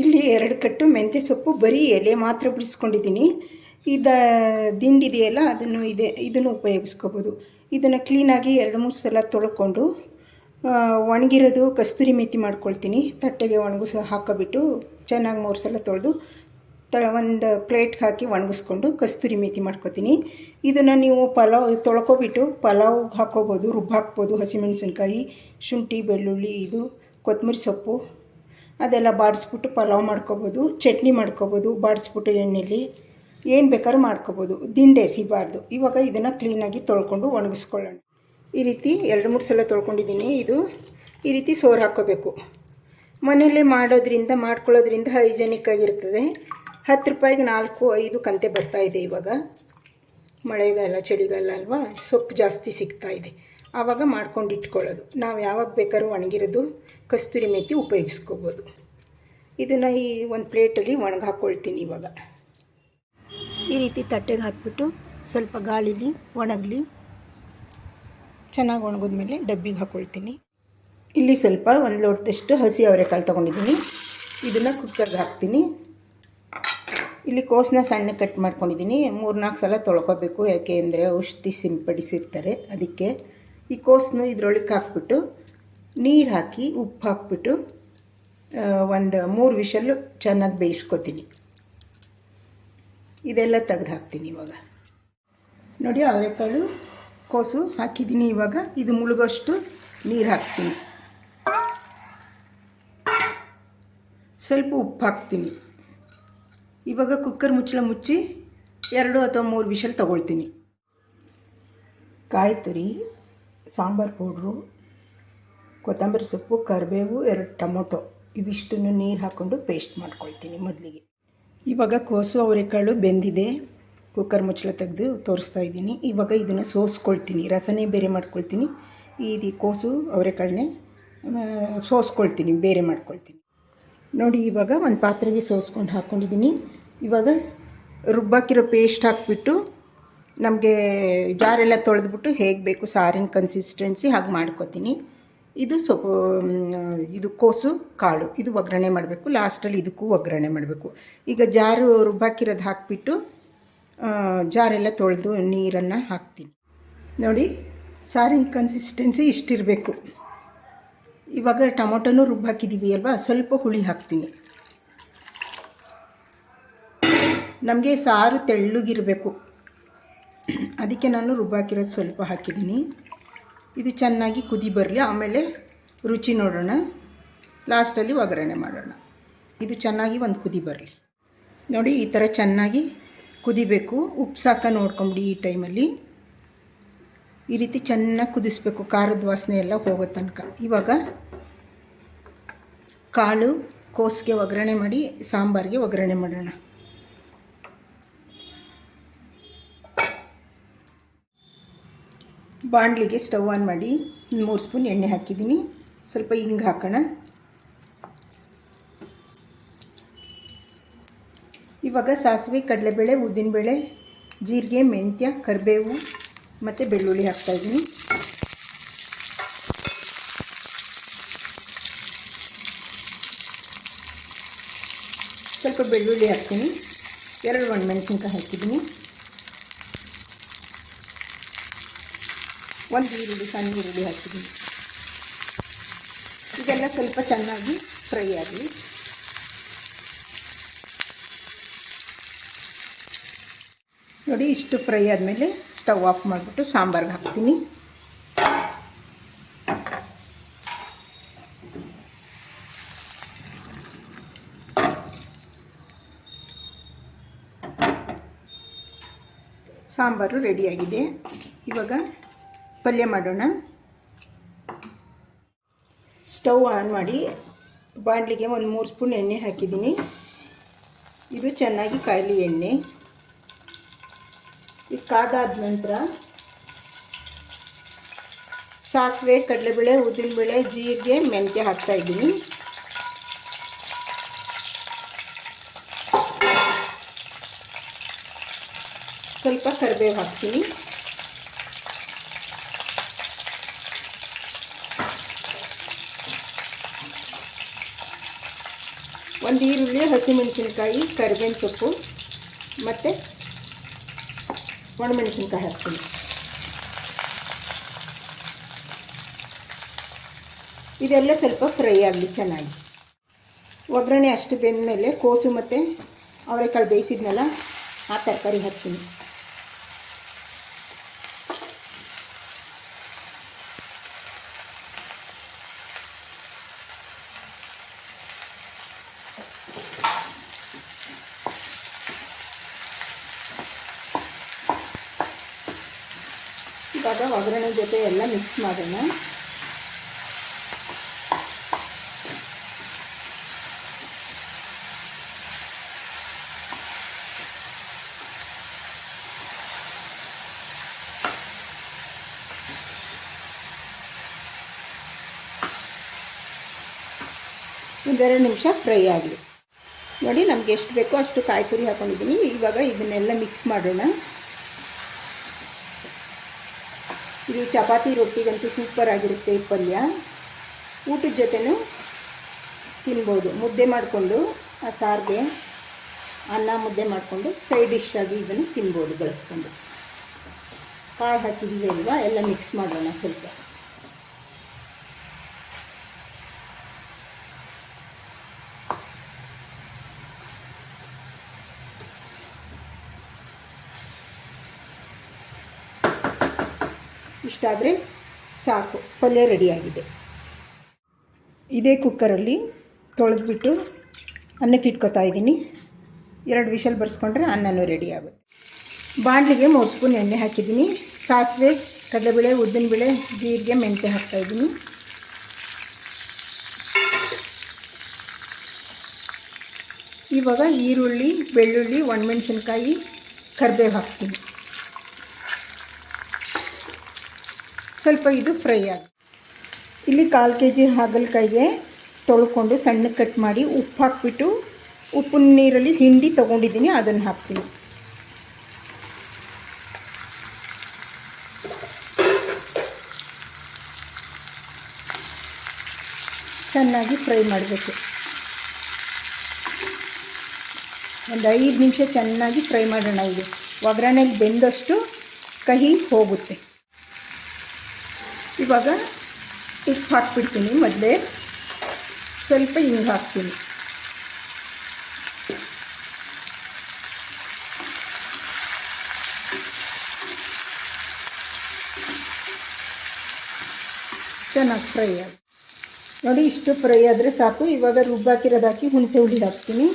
ಇಲ್ಲಿ ಎರಡು ಕಟ್ಟು ಮೆಂತ್ಯ ಸೊಪ್ಪು, ಬರೀ ಎಲೆ ಮಾತ್ರ ಬಿಡಿಸ್ಕೊಂಡಿದ್ದೀನಿ. ಇದ ದಿಂಡಿದೆಯಲ್ಲ ಅದನ್ನು ಇದೆ, ಇದನ್ನು ಉಪಯೋಗಿಸ್ಕೋಬೋದು. ಇದನ್ನು ಕ್ಲೀನಾಗಿ ಎರಡು ಮೂರು ಸಲ ತೊಳ್ಕೊಂಡು ಒಣಗಿರೋದು ಕಸ್ತೂರಿ ಮೆಥಿ ಮಾಡ್ಕೊಳ್ತೀನಿ. ತಟ್ಟೆಗೆ ಒಣಗಿಸ ಹಾಕೋಬಿಟ್ಟು ಚೆನ್ನಾಗಿ ಮೂರು ಸಲ ತೊಳೆದು, ತ, ಒಂದು ಪ್ಲೇಟ್ಗೆ ಹಾಕಿ ಒಣಗಿಸ್ಕೊಂಡು ಕಸ್ತೂರಿ ಮೆಥಿ ಮಾಡ್ಕೊತೀನಿ. ಇದನ್ನು ನೀವು ಪಲಾವ್, ತೊಳ್ಕೊಬಿಟ್ಟು ಪಲಾವ್ಗೆ ಹಾಕೋಬೋದು, ರುಬ್ಬಾಕ್ಬೋದು, ಹಸಿಮೆಣಸಿನ್ಕಾಯಿ, ಶುಂಠಿ, ಬೆಳ್ಳುಳ್ಳಿ, ಇದು ಕೊತ್ತಂಬರಿ ಸೊಪ್ಪು. ಅದೆಲ್ಲ ಬಾಡಿಸ್ಬಿಟ್ಟು ಪಲಾವ್ ಮಾಡ್ಕೊಬೋದು, ಚಟ್ನಿ ಮಾಡ್ಕೋಬೋದು, ಬಾಡಿಸ್ಬಿಟ್ಟು ಎಣ್ಣೆಲಿ. ಏನು ಬೇಕಾದ್ರೂ ಮಾಡ್ಕೋಬೋದು. ದಿಂಡೆ ಎಸಿಬಾರ್ದು. ಇವಾಗ ಇದನ್ನು ಕ್ಲೀನಾಗಿ ತೊಳ್ಕೊಂಡು ಒಣಗಿಸ್ಕೊಳ್ಳೋಣ. ಈ ರೀತಿ ಎರಡು ಮೂರು ಸಲ ತೊಳ್ಕೊಂಡಿದ್ದೀನಿ. ಇದು ಈ ರೀತಿ ಸೋರು ಹಾಕ್ಕೋಬೇಕು. ಮನೆಯಲ್ಲೇ ಮಾಡೋದ್ರಿಂದ, ಮಾಡ್ಕೊಳ್ಳೋದ್ರಿಂದ ಹೈಜೆನಿಕ್ ಆಗಿರ್ತದೆ. ಹತ್ತು ರೂಪಾಯಿಗೆ ನಾಲ್ಕು, ಐದು ಕಂತೆ ಬರ್ತಾ ಇದೆ ಇವಾಗ. ಮಳೆಗಾಲ, ಚಳಿಗಾಲ ಅಲ್ವಾ? ಸೊಪ್ಪು ಜಾಸ್ತಿ ಸಿಗ್ತಾಯಿದೆ ಆವಾಗ ಮಾಡ್ಕೊಂಡು ಇಟ್ಕೊಳ್ಳೋದು. ನಾವು ಯಾವಾಗ ಬೇಕಾದ್ರೂ ಒಣಗಿರೋದು ಕಸ್ತೂರಿ ಮೆಥಿ ಉಪಯೋಗಿಸ್ಕೋಬೋದು. ಇದನ್ನು ಈ ಒಂದು ಪ್ಲೇಟಲ್ಲಿ ಒಣಗಿ ಹಾಕ್ಕೊಳ್ತೀನಿ ಇವಾಗ. ಈ ರೀತಿ ತಟ್ಟೆಗೆ ಹಾಕ್ಬಿಟ್ಟು ಸ್ವಲ್ಪ ಗಾಳಿಲಿ ಒಣಗಲಿ ಚೆನ್ನಾಗಿ ಒಣಗಿದ್ಮೇಲೆ ಡಬ್ಬಿಗೆ ಹಾಕ್ಕೊಳ್ತೀನಿ ಇಲ್ಲಿ ಸ್ವಲ್ಪ ಒಂದು ಲೋಟದಷ್ಟು ಹಸಿ ಅವರೆಕಾಳು ತೊಗೊಂಡಿದ್ದೀನಿ ಇದನ್ನು ಕುಕ್ಕರ್ಗೆ ಹಾಕ್ತೀನಿ. ಇಲ್ಲಿ ಕೋಸನ್ನ ಸಣ್ಣ ಕಟ್ ಮಾಡ್ಕೊಂಡಿದ್ದೀನಿ ಮೂರು ನಾಲ್ಕು ಸಲ ತೊಳ್ಕೊಬೇಕು. ಯಾಕೆ ಅಂದರೆ ಔಷಧಿ ಸಿಂಪಡಿಸಿರ್ತಾರೆ. ಅದಕ್ಕೆ ಈ ಕೋಸನ್ನು ಇದರೊಳಗೆ ಹಾಕ್ಬಿಟ್ಟು ನೀರು ಹಾಕಿ ಉಪ್ಪು ಹಾಕ್ಬಿಟ್ಟು ಒಂದು ಮೂರು ವಿಷಲ್ಲು ಚೆನ್ನಾಗಿ ಬೇಯಿಸ್ಕೊತೀನಿ. ಇದೆಲ್ಲ ತೆಗೆದು ಹಾಕ್ತೀನಿ ಇವಾಗ. ನೋಡಿ ಅವರೆಕಾಳು ಕೋಸು ಹಾಕಿದ್ದೀನಿ ಇವಾಗ. ಇದು ಮುಳುಗೋಷ್ಟು ನೀರು ಹಾಕ್ತೀನಿ. ಸ್ವಲ್ಪ ಉಪ್ಪು ಹಾಕ್ತೀನಿ. ಇವಾಗ ಕುಕ್ಕರ್ ಮುಚ್ಚಳ ಮುಚ್ಚಿ ಎರಡು ಅಥವಾ ಮೂರು ವಿಷಲ್ ತಗೊಳ್ತೀನಿ. ಕಾಯಿ ತುರಿ. ಸಾಂಬಾರು ಪೌಡ್ರು, ಕೊತ್ತಂಬರಿ ಸೊಪ್ಪು, ಕರಿಬೇವು, ಎರಡು ಟೊಮೊಟೊ. ಇವಿಷ್ಟನ್ನು ನೀರು ಹಾಕ್ಕೊಂಡು ಪೇಸ್ಟ್ ಮಾಡ್ಕೊಳ್ತೀನಿ ಮೊದಲಿಗೆ. ಇವಾಗ ಕೋಸು ಅವರೆಕಾಳು ಬೆಂದಿದೆ. ಕುಕ್ಕರ್ ಮುಚ್ಚಳ ತೆಗೆದು ತೋರಿಸ್ತಾ ಇದ್ದೀನಿ. ಇವಾಗ ಇದನ್ನು ಸೋಸ್ಕೊಳ್ತೀನಿ. ರಸನೇ ಬೇರೆ ಮಾಡ್ಕೊಳ್ತೀನಿ. ಇದು ಕೋಸು ಅವರೆಕಾಳನ್ನೇ ಸೋಸ್ಕೊಳ್ತೀನಿ, ಬೇರೆ ಮಾಡ್ಕೊಳ್ತೀನಿ. ನೋಡಿ, ಇವಾಗ ಒಂದು ಪಾತ್ರೆಗೆ ಸೋಸ್ಕೊಂಡು ಹಾಕ್ಕೊಂಡಿದ್ದೀನಿ ಇವಾಗ ರುಬ್ಬಾಕಿರೋ ಪೇಸ್ಟ್ ಹಾಕ್ಬಿಟ್ಟು ನಮಗೆ ಜಾರೆಲ್ಲ ತೊಳೆದ್ಬಿಟ್ಟು ಹೇಗೆ ಬೇಕು ಸಾರಿನ ಕನ್ಸಿಸ್ಟೆನ್ಸಿ ಹಾಗೆ ಮಾಡ್ಕೊತೀನಿ. ಇದು ಸೊಪ್ಪು ಇದು ಕೋಸು, ಕಾಳು, ಇದು ಒಗ್ಗರಣೆ ಮಾಡಬೇಕು. ಲಾಸ್ಟಲ್ಲಿ ಇದಕ್ಕೂ ಒಗ್ಗರಣೆ ಮಾಡಬೇಕು. ಈಗ ಜಾರು ರುಬ್ಬಾಕಿರೋದು ಹಾಕಿಬಿಟ್ಟು ಜಾರೆಲ್ಲ ತೊಳೆದು ನೀರನ್ನು ಹಾಕ್ತೀನಿ. ನೋಡಿ, ಸಾರಿನ ಕನ್ಸಿಸ್ಟೆನ್ಸಿ ಇಷ್ಟಿರಬೇಕು. ಇವಾಗ ಟೊಮೊಟೊನೂ ರುಬ್ಬಾಕಿದ್ದೀವಿ ಅಲ್ವಾ? ಸ್ವಲ್ಪ ಹುಳಿ ಹಾಕ್ತೀನಿ. ನಮಗೆ ಸಾರು ತೆಳ್ಳಗಿರಬೇಕು. ಅದಕ್ಕೆ ನಾನು ರುಬ್ಬಾಕಿರೋದು ಸ್ವಲ್ಪ ಹಾಕಿದ್ದೀನಿ. ಇದು ಚೆನ್ನಾಗಿ ಕುದಿ ಬರಲಿ, ಆಮೇಲೆ ರುಚಿ ನೋಡೋಣ. ಲಾಸ್ಟಲ್ಲಿ ಒಗ್ಗರಣೆ ಮಾಡೋಣ. ಇದು ಚೆನ್ನಾಗಿ ಒಂದು ಕುದಿ ಬರಲಿ. ನೋಡಿ, ಈ ಥರ ಚೆನ್ನಾಗಿ ಕುದಿಬೇಕು. ಉಪ್ಪು ಸಾಕ ನೋಡ್ಕೊಂಬಿಡಿ ಈ ಟೈಮಲ್ಲಿ. ಈ ರೀತಿ ಚೆನ್ನಾಗಿ ಕುದಿಸ್ಬೇಕು. ಖಾರದ ವಾಸನೆ ಎಲ್ಲ ಹೋಗೋ ತನಕ. ಇವಾಗ ಕಾಳು, ಕೋಸಿಗೆ ಒಗ್ಗರಣೆ ಮಾಡಿ, ಸಾಂಬಾರಿಗೆ ಒಗ್ಗರಣೆ ಮಾಡೋಣ. ಬಾಣಲಿಗೆ ಸ್ಟವ್ ಆನ್ ಮಾಡಿ ಮೂರು ಸ್ಪೂನ್ ಎಣ್ಣೆ ಹಾಕಿದ್ದೀನಿ. ಸ್ವಲ್ಪ ಹಿಂಗೆ ಹಾಕೋಣ. ಇವಾಗ ಸಾಸಿವೆ, ಕಡಲೆಬೇಳೆ, ಉದ್ದಿನಬೇಳೆ, ಜೀರಿಗೆ, ಮೆಂತ್ಯ, ಕರಿಬೇವು ಮತ್ತು ಬೆಳ್ಳುಳ್ಳಿ ಹಾಕ್ತಾಯಿದ್ದೀನಿ ಸ್ವಲ್ಪ ಬೆಳ್ಳುಳ್ಳಿ ಹಾಕ್ತೀನಿ. ಎರಡು ಒಣಮೆಣಸಿನ್ಕಾಯಿ ಹಾಕಿದ್ದೀನಿ. ಒಂದು ಈರುಳ್ಳಿ, ಸಣ್ಣ ಈರುಳ್ಳಿ ಹಾಕಿದ್ದೀನಿ ಇದೆಲ್ಲ ಸ್ವಲ್ಪ ಚೆನ್ನಾಗಿ ಫ್ರೈ ಆಗಲಿ. ನೋಡಿ, ಇಷ್ಟು ಫ್ರೈ ಆದಮೇಲೆ ಸ್ಟವ್ ಆಫ್ ಮಾಡಿಬಿಟ್ಟು ಸಾಂಬಾರ್ಗೆ ಹಾಕ್ತೀನಿ. ಸಾಂಬಾರು ರೆಡಿಯಾಗಿದೆ ಇವಾಗ ಪಲ್ಯ ಮಾಡೋಣ. ಸ್ಟವ್ ಆನ್ ಮಾಡಿ ಬಾಣಲಿಗೆ ಒಂದು ಮೂರು ಸ್ಪೂನ್ ಎಣ್ಣೆ ಹಾಕಿದ್ದೀನಿ. ಇದು ಚೆನ್ನಾಗಿ ಕಾಯಲಿ ಎಣ್ಣೆ. ಇದು ಕಾದಾದ ನಂತರ ಸಾಸಿವೆ, ಕಡಲೆಬೇಳೆ, ಉದ್ದಿನಬೇಳೆ, ಜೀರಿಗೆ, ಮೆಂತ್ಯ ಹಾಕ್ತಾಯಿದ್ದೀನಿ ಸ್ವಲ್ಪ ಕರಿಬೇವು ಹಾಕ್ತೀನಿ. ಒಂದು ಈರುಳ್ಳಿ, ಹಸಿಮೆಣಸಿನ್ಕಾಯಿ ಕರಿಬೇವಿನ ಸೊಪ್ಪು ಮತ್ತು ಒಣಮೆಣಸಿನ್ಕಾಯಿ ಹಾಕ್ತೀನಿ. ಇದೆಲ್ಲ ಸ್ವಲ್ಪ ಫ್ರೈ ಆಗಲಿ, ಚೆನ್ನಾಗಿ. ಒಗ್ಗರಣೆ ಅಷ್ಟು ಬೆಂದಮೇಲೆ, ಕೋಸು ಮತ್ತು ಅವರೆಕಾಳು ಬೇಯಿಸಿದ್ನಲ್ಲ, ಆ ತರಕಾರಿ ಹಾಕ್ತೀನಿ. ಇವಾಗ ಒಗ್ಗರಣೆ ಜೊತೆ ಎಲ್ಲ ಮಿಕ್ಸ್ ಮಾಡೋಣ. ಒಂದೆರಡು ನಿಮಿಷ ಫ್ರೈ ಆಗಲಿ. ನೋಡಿ ನಮ್ಗೆ ಎಷ್ಟು ಬೇಕೋ ಅಷ್ಟು ಕಾಯಿ ತುರಿ ಹಾಕೊಂಡಿದ್ದೀನಿ. ಇವಾಗ ಇದನ್ನೆಲ್ಲ ಮಿಕ್ಸ್ ಮಾಡೋಣ. ಇದು ಚಪಾತಿ ರೊಟ್ಟಿಗಂತೂ ಸೂಪರ್ ಆಗಿರುತ್ತೆ ಈ ಪಲ್ಯ. ಊಟದ ಜೊತೆನೂ ತಿನ್ಬೋದು. ಮುದ್ದೆ ಮಾಡಿಕೊಂಡು ಆ ಸಾರಿಗೆ ಅನ್ನ ಮುದ್ದೆ ಮಾಡಿಕೊಂಡು ಸೈಡ್ ಡಿಶ್ ಆಗಿ ಇದನ್ನು ತಿನ್ಬೋದು, ಬಳಸ್ಕೊಂಡು. ಕಾಯಿ ಹಾಕಿದ್ದೀವಿ ಅಲ್ವಾ? ಎಲ್ಲ ಮಿಕ್ಸ್ ಮಾಡೋಣ ಸ್ವಲ್ಪ. ಇಷ್ಟಾದರೆ ಸಾಕು, ಪಲ್ಯ ರೆಡಿಯಾಗಿದೆ. ಇದೇ ಕುಕ್ಕರಲ್ಲಿ ತೊಳೆದ್ಬಿಟ್ಟು ಅನ್ನಕ್ಕೆ ಇಟ್ಕೊತಾ ಇದ್ದೀನಿ. ಎರಡು ವಿಷಲ್ ಬರ್ಸ್ಕೊಂಡ್ರೆ ಅನ್ನನೂ ರೆಡಿ ಆಗುತ್ತೆ. ಬಾಣಲಿಗೆ ಮೂರು ಸ್ಪೂನ್ ಎಣ್ಣೆ ಹಾಕಿದ್ದೀನಿ. ಸಾಸಿವೆ, ಕಡಲೆಬೇಳೆ, ಉದ್ದಿನಬೇಳೆ, ಜೀರಿಗೆ, ಮೆಂತ್ಯ ಹಾಕ್ತಾಯಿದ್ದೀನಿ ಇವಾಗ ಈರುಳ್ಳಿ, ಬೆಳ್ಳುಳ್ಳಿ, ಒಣಮೆಣಸಿನ್ಕಾಯಿ, ಕರಿಬೇವು ಹಾಕ್ತೀನಿ. ಸ್ವಲ್ಪ ಇದು ಫ್ರೈ ಆಗಿ ಇಲ್ಲಿ ಕಾಲು ಕೆ ಜಿ ಹಾಗಲಕಾಯಿಗೆ ತೊಳ್ಕೊಂಡು ಸಣ್ಣ ಕಟ್ ಮಾಡಿ ಉಪ್ಪು ಹಾಕ್ಬಿಟ್ಟು ಉಪ್ಪಿನ ನೀರಲ್ಲಿ ಹಿಂಡಿ ತೊಗೊಂಡಿದ್ದೀನಿ, ಅದನ್ನು ಹಾಕ್ತೀನಿ. ಚೆನ್ನಾಗಿ ಫ್ರೈ ಮಾಡಬೇಕು. ಒಂದು ಐದು ನಿಮಿಷ ಚೆನ್ನಾಗಿ ಫ್ರೈ ಮಾಡೋಣ ಇದು. ಒಗ್ಗರಣೆಗೆ ಬೆಂದಷ್ಟು ಕಹಿ ಹೋಗುತ್ತೆ. ಇವಾಗ ಉಪ್ಪು ಹಾಕ್ಬಿಡ್ತೀನಿ ಮೊದಲೇ. ಸ್ವಲ್ಪ ಹಿಂಗೆ ಹಾಕ್ತೀನಿ. ಚೆನ್ನಾಗಿ ಫ್ರೈ ಆಗಿ ನೋಡಿ ಇಷ್ಟು ಫ್ರೈ ಆದರೆ ಸಾಕು. ಇವಾಗ ರುಬ್ಬಾಕಿರೋದು ಹಾಕಿ ಹುಣಸೆ ಹುಳಿ ಹಾಕ್ತೀನಿ.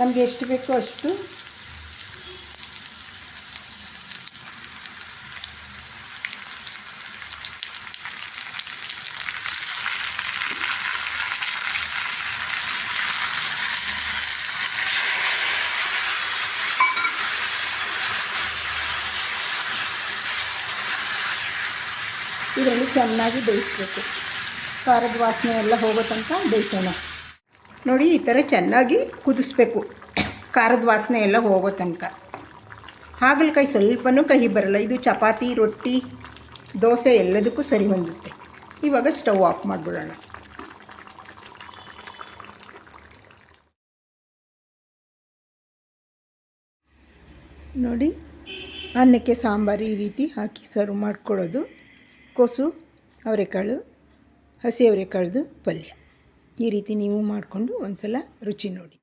ನಮಗೆ ಎಷ್ಟು ಬೇಕೋ ಅಷ್ಟು ಇದರಲ್ಲಿ ಚೆನ್ನಾಗಿ ಬೇಯಿಸ್ಬೇಕು. ಖಾರದ ವಾಸನೆ ಎಲ್ಲ ಹೋಗೋ ತನಕ ಬೇಯಿಸೋಣ. ನೋಡಿ, ಈ ಥರ ಚೆನ್ನಾಗಿ ಕುದಿಸ್ಬೇಕು. ಖಾರದ ವಾಸನೆ ಎಲ್ಲ ಹೋಗೋ ತನಕ. ಹಾಗಲಕಾಯಿ ಸ್ವಲ್ಪನೂ ಕಹಿ ಬರಲ್ಲ. ಇದು ಚಪಾತಿ, ರೊಟ್ಟಿ, ದೋಸೆ ಎಲ್ಲದಕ್ಕೂ ಸರಿ ಹೊಂದುತ್ತೆ ಇವಾಗ ಸ್ಟವ್ ಆಫ್ ಮಾಡಿಬಿಡೋಣ. ನೋಡಿ, ಅನ್ನಕ್ಕೆ ಸಾಂಬಾರು ಈ ರೀತಿ ಹಾಕಿ ಸರ್ವ್ ಮಾಡ್ಕೊಳ್ಳೋದು. ಕೋಸು ಅವರೆಕಾಳು ಹಸಿ ಅವರೆಕಾಳ್ದು ಪಲ್ಯ. ಈ ರೀತಿ ನೀವು ಮಾಡಿಕೊಂಡು ಒಂದು ಸಲ ರುಚಿ ನೋಡಿ.